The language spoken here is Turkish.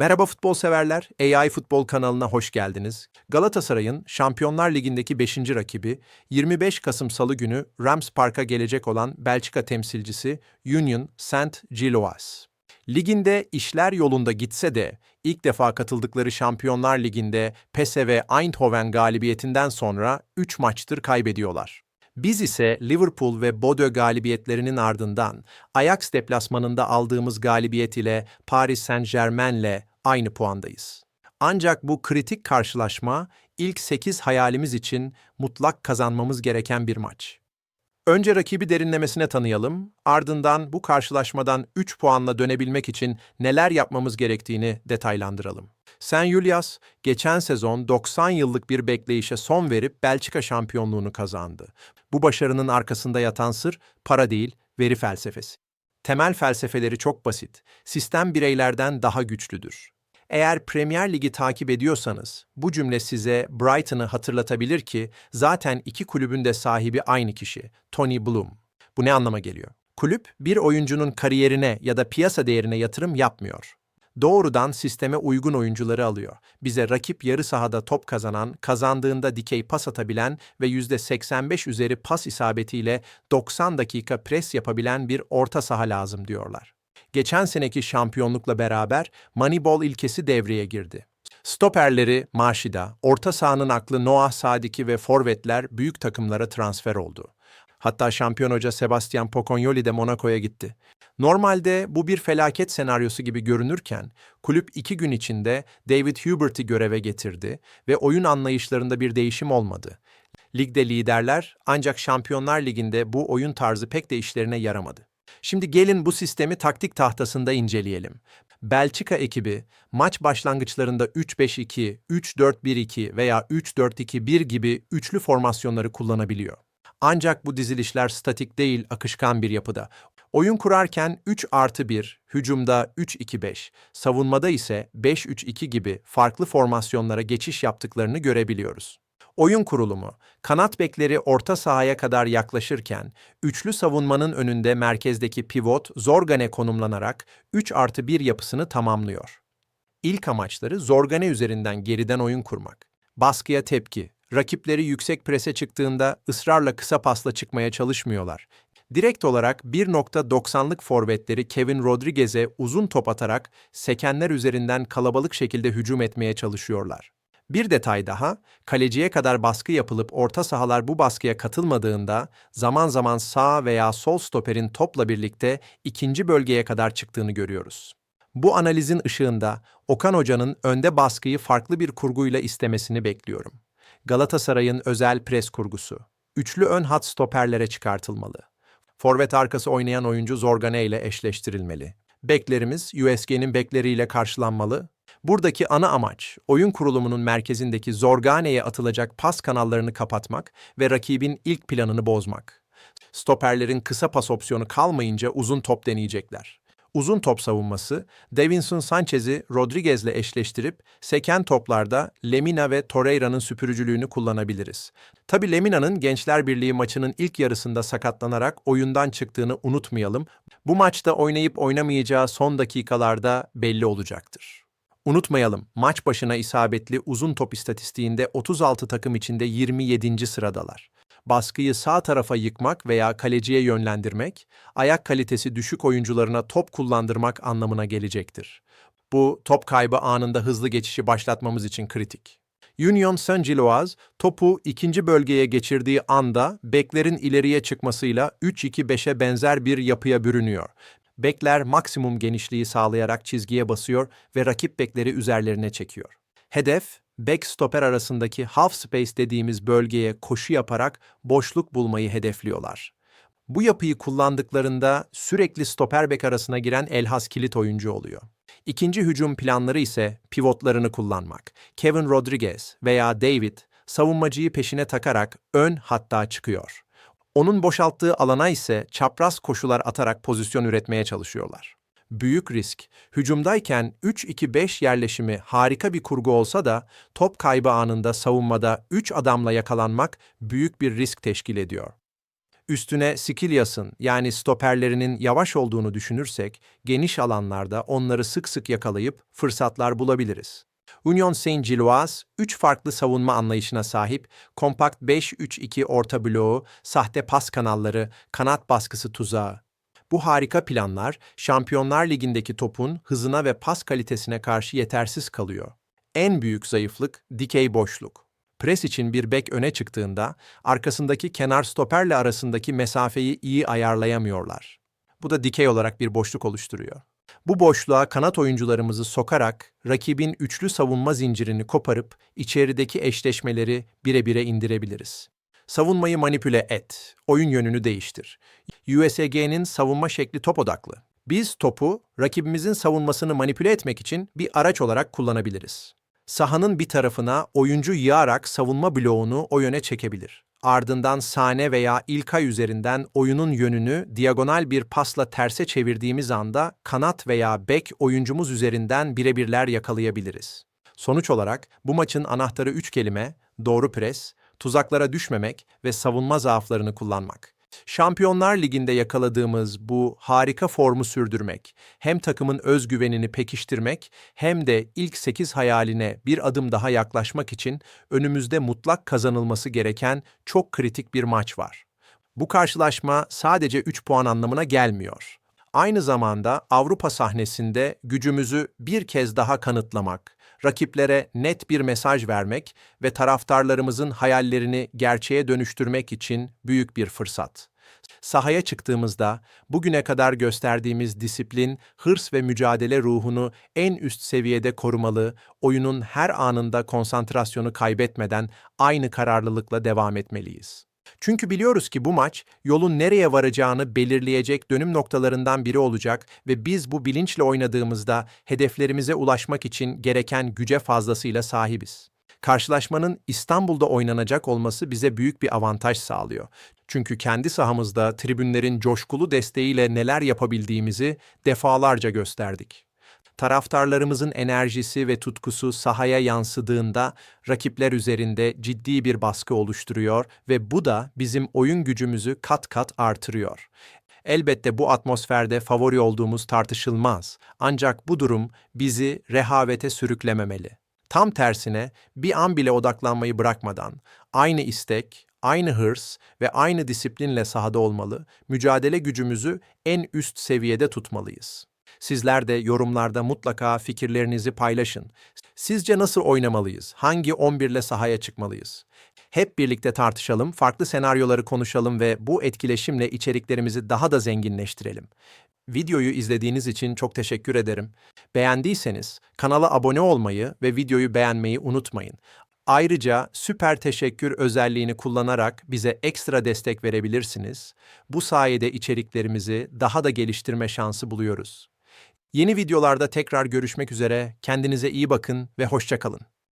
Merhaba futbol severler, AI Futbol kanalına hoş geldiniz. Galatasaray'ın Şampiyonlar Ligi'ndeki 5. rakibi 25 Kasım Salı günü Rams Park'a gelecek olan Belçika temsilcisi Union Saint-Gilloise. Liginde işler yolunda gitse de ilk defa katıldıkları Şampiyonlar Ligi'nde PSV Eindhoven galibiyetinden sonra 3 maçtır kaybediyorlar. Biz ise Liverpool ve Bordeaux galibiyetlerinin ardından Ajax deplasmanında aldığımız galibiyet ile Paris Saint-Germain'le aynı puandayız. Ancak bu kritik karşılaşma ilk 8 hayalimiz için mutlak kazanmamız gereken bir maç. Önce rakibi derinlemesine tanıyalım, ardından bu karşılaşmadan 3 puanla dönebilmek için neler yapmamız gerektiğini detaylandıralım. Sen Julius, geçen sezon 90 yıllık bir bekleyişe son verip Belçika şampiyonluğunu kazandı. Bu başarının arkasında yatan sır para değil, veri felsefesi. Temel felsefeleri çok basit. Sistem bireylerden daha güçlüdür. Eğer Premier Ligi takip ediyorsanız, bu cümle size Brighton'ı hatırlatabilir ki zaten iki kulübün de sahibi aynı kişi, Tony Bloom. Bu ne anlama geliyor? Kulüp bir oyuncunun kariyerine ya da piyasa değerine yatırım yapmıyor. Doğrudan sisteme uygun oyuncuları alıyor. Bize rakip yarı sahada top kazanan, kazandığında dikey pas atabilen ve %85 üzeri pas isabetiyle 90 dakika pres yapabilen bir orta saha lazım diyorlar. Geçen seneki şampiyonlukla beraber Moneyball ilkesi devreye girdi. Stoperleri Maşida, orta sahanın aklı Noah Sadiki ve forvetler büyük takımlara transfer oldu. Hatta şampiyon hoca Sebastian Pocognoli de Monaco'ya gitti. Normalde bu bir felaket senaryosu gibi görünürken, kulüp iki gün içinde David Hubert'i göreve getirdi ve oyun anlayışlarında bir değişim olmadı. Ligde liderler ancak Şampiyonlar Ligi'nde bu oyun tarzı pek de işlerine yaramadı. Şimdi gelin bu sistemi taktik tahtasında inceleyelim. Belçika ekibi maç başlangıçlarında 3-5-2, 3-4-1-2 veya 3-4-2-1 gibi üçlü formasyonları kullanabiliyor. Ancak bu dizilişler statik değil, akışkan bir yapıda. Oyun kurarken 3 artı 1, hücumda 3-2-5, savunmada ise 5-3-2 gibi farklı formasyonlara geçiş yaptıklarını görebiliyoruz. Oyun kurulumu, kanat bekleri orta sahaya kadar yaklaşırken, üçlü savunmanın önünde merkezdeki pivot Zorgane konumlanarak 3 artı 1 yapısını tamamlıyor. İlk amaçları Zorgane üzerinden geriden oyun kurmak. Baskıya tepki, rakipleri yüksek prese çıktığında ısrarla kısa pasla çıkmaya çalışmıyorlar. Direkt olarak 1.90'lık forvetleri Kevin Rodriguez'e uzun top atarak sekenler üzerinden kalabalık şekilde hücum etmeye çalışıyorlar. Bir detay daha, kaleciye kadar baskı yapılıp orta sahalar bu baskıya katılmadığında zaman zaman sağ veya sol stoperin topla birlikte ikinci bölgeye kadar çıktığını görüyoruz. Bu analizin ışığında Okan Hoca'nın önde baskıyı farklı bir kurguyla istemesini bekliyorum. Galatasaray'ın özel pres kurgusu. Üçlü ön hat stoperlere çıkartılmalı. Forvet arkası oynayan oyuncu Zorgane ile eşleştirilmeli. Beklerimiz USG'nin bekleriyle karşılanmalı. Buradaki ana amaç, oyun kurulumunun merkezindeki Zorgane'ye atılacak pas kanallarını kapatmak ve rakibin ilk planını bozmak. Stoperlerin kısa pas opsiyonu kalmayınca uzun top deneyecekler. Uzun top savunması, Davinson Sanchez'i Rodriguez'le eşleştirip seken toplarda Lemina ve Torreira'nın süpürücülüğünü kullanabiliriz. Tabi Lemina'nın Gençler Birliği maçının ilk yarısında sakatlanarak oyundan çıktığını unutmayalım. Bu maçta oynayıp oynamayacağı son dakikalarda belli olacaktır. Unutmayalım, maç başına isabetli uzun top istatistiğinde 36 takım içinde 27. sıradalar. Baskıyı sağ tarafa yıkmak veya kaleciye yönlendirmek, ayak kalitesi düşük oyuncularına top kullandırmak anlamına gelecektir. Bu, top kaybı anında hızlı geçişi başlatmamız için kritik. Union Saint-Gilloise topu ikinci bölgeye geçirdiği anda beklerin ileriye çıkmasıyla 3-2-5'e benzer bir yapıya bürünüyor. Bekler maksimum genişliği sağlayarak çizgiye basıyor ve rakip bekleri üzerlerine çekiyor. Hedef, back stoper arasındaki half space dediğimiz bölgeye koşu yaparak boşluk bulmayı hedefliyorlar. Bu yapıyı kullandıklarında sürekli stoper bek arasına giren Elhas kilit oyuncu oluyor. İkinci hücum planları ise pivotlarını kullanmak. Kevin Rodriguez veya David savunmacıyı peşine takarak ön hatta çıkıyor. Onun boşalttığı alana ise çapraz koşular atarak pozisyon üretmeye çalışıyorlar. Büyük risk. Hücumdayken 3-2-5 yerleşimi harika bir kurgu olsa da top kaybı anında savunmada 3 adamla yakalanmak büyük bir risk teşkil ediyor. Üstüne Skilyas'ın yani stoperlerinin yavaş olduğunu düşünürsek, geniş alanlarda onları sık sık yakalayıp fırsatlar bulabiliriz. Union Saint-Gilloise, üç farklı savunma anlayışına sahip, kompakt 5-3-2 orta bloğu, sahte pas kanalları, kanat baskısı tuzağı. Bu harika planlar, Şampiyonlar Ligi'ndeki topun hızına ve pas kalitesine karşı yetersiz kalıyor. En büyük zayıflık dikey boşluk. Pres için bir bek öne çıktığında arkasındaki kenar stoperle arasındaki mesafeyi iyi ayarlayamıyorlar. Bu da dikey olarak bir boşluk oluşturuyor. Bu boşluğa kanat oyuncularımızı sokarak rakibin üçlü savunma zincirini koparıp içerideki eşleşmeleri bire bire indirebiliriz. Savunmayı manipüle et, oyun yönünü değiştir. USG'nin savunma şekli top odaklı. Biz topu rakibimizin savunmasını manipüle etmek için bir araç olarak kullanabiliriz. Sahanın bir tarafına oyuncu yığarak savunma bloğunu o yöne çekebilir. Ardından Sane veya İlkay üzerinden oyunun yönünü diagonal bir pasla terse çevirdiğimiz anda kanat veya bek oyuncumuz üzerinden birebirler yakalayabiliriz. Sonuç olarak bu maçın anahtarı üç kelime, doğru pres, tuzaklara düşmemek ve savunma zaaflarını kullanmak. Şampiyonlar Ligi'nde yakaladığımız bu harika formu sürdürmek, hem takımın özgüvenini pekiştirmek hem de ilk 8 hayaline bir adım daha yaklaşmak için önümüzde mutlak kazanılması gereken çok kritik bir maç var. Bu karşılaşma sadece 3 puan anlamına gelmiyor. Aynı zamanda Avrupa sahnesinde gücümüzü bir kez daha kanıtlamak, rakiplere net bir mesaj vermek ve taraftarlarımızın hayallerini gerçeğe dönüştürmek için büyük bir fırsat. Sahaya çıktığımızda bugüne kadar gösterdiğimiz disiplin, hırs ve mücadele ruhunu en üst seviyede korumalı, oyunun her anında konsantrasyonu kaybetmeden aynı kararlılıkla devam etmeliyiz. Çünkü biliyoruz ki bu maç yolun nereye varacağını belirleyecek dönüm noktalarından biri olacak ve biz bu bilinçle oynadığımızda hedeflerimize ulaşmak için gereken güce fazlasıyla sahibiz. Karşılaşmanın İstanbul'da oynanacak olması bize büyük bir avantaj sağlıyor. Çünkü kendi sahamızda tribünlerin coşkulu desteğiyle neler yapabildiğimizi defalarca gösterdik taraftarlarımızın enerjisi ve tutkusu sahaya yansıdığında rakipler üzerinde ciddi bir baskı oluşturuyor ve bu da bizim oyun gücümüzü kat kat artırıyor. Elbette bu atmosferde favori olduğumuz tartışılmaz. Ancak bu durum bizi rehavete sürüklememeli. Tam tersine bir an bile odaklanmayı bırakmadan aynı istek, aynı hırs ve aynı disiplinle sahada olmalı, mücadele gücümüzü en üst seviyede tutmalıyız. Sizler de yorumlarda mutlaka fikirlerinizi paylaşın. Sizce nasıl oynamalıyız? Hangi 11 ile sahaya çıkmalıyız? Hep birlikte tartışalım, farklı senaryoları konuşalım ve bu etkileşimle içeriklerimizi daha da zenginleştirelim. Videoyu izlediğiniz için çok teşekkür ederim. Beğendiyseniz kanala abone olmayı ve videoyu beğenmeyi unutmayın. Ayrıca süper teşekkür özelliğini kullanarak bize ekstra destek verebilirsiniz. Bu sayede içeriklerimizi daha da geliştirme şansı buluyoruz. Yeni videolarda tekrar görüşmek üzere, kendinize iyi bakın ve hoşça kalın.